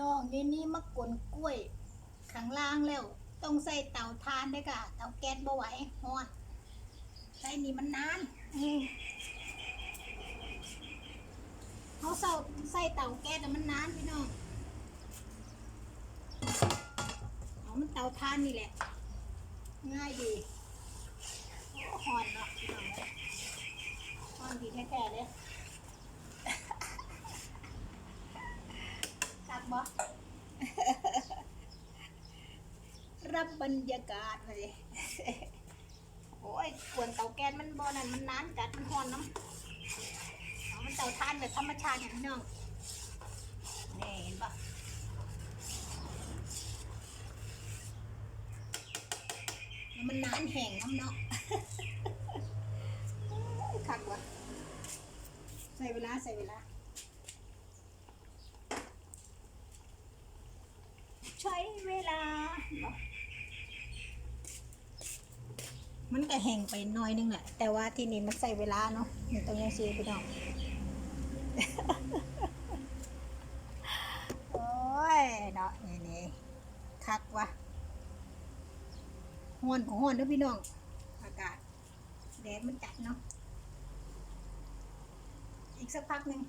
น้องเดี๋ยวนี้มากลกล้วยข้างล่างแล้ว ต้องใส่เตาทานด้วยค่ะเตาแก๊สบ่ไหวฮอดใส่นี่มันนานเขาใส่ใส่เตาแก๊สแล้วมันนานพี่น้องเอามันเตาทานนี่แหละ ง่ายดีโอ้หอนเนาะพี่น้องเอ้ยหอนดีแท้ๆเลยกัดบ่ รับบรรยากาศเลยโอ้ยกวนเตาแก๊สมันบ่นั่นมันนานจัดมันหอนน้ำมันเตาทานแบบธรรมชาติอย่างน้องนี่เห็นปะมันนานแห้งน้ำเนาะขัดวะใส่เวลาใส่เวลาใช้เวลา มันก็แห้งไปน้อยนึงแหละแต่ว่าที่นี่มันใส่เวลาเนาะมันต้องยังซีพี่น้องโอ้ยเนาะนี่นี่คักวะห้อนของห้อนด้วยพี่น้องอากาศแดดมันจัดเนาะอีกสักพักหนึ่ง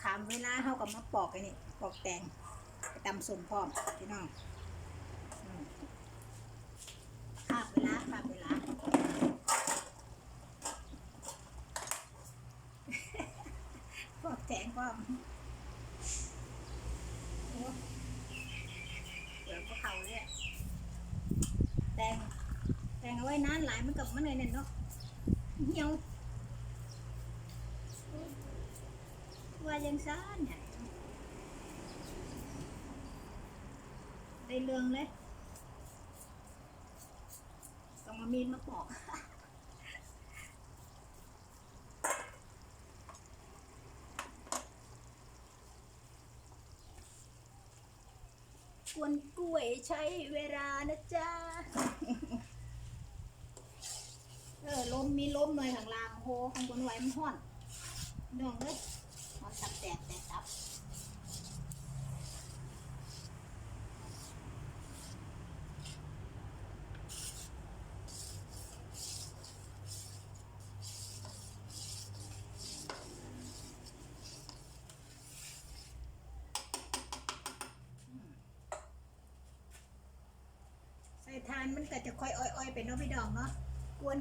ขามขามเวลาเฮากับมาปอกไอ้นี่ปอกแตงตำสมพร้อมพี่น้องอืมข้ามเวลาขามเวลาปอกแตงพร้อมเดี๋ยวกเขาเลยอะแตงแตงเอาไว้นานหลายมันกับมันเลยเนี่ยเนาะเหี่ยว ว่ายังซ่านเนี่ยได้เรื่องเลยต้องมามีดมาปอกกวนกล้วยใช้เวลานะจ๊ะ เออลมมีลมหน่อยข้างล่างโอ้โหข้างบนไหวมันห้อนน้องเลย ตับแตกแตกตับใส่ทานมันก็จะค่อยอ้อยๆไปเนาะพี่ดองเนาะ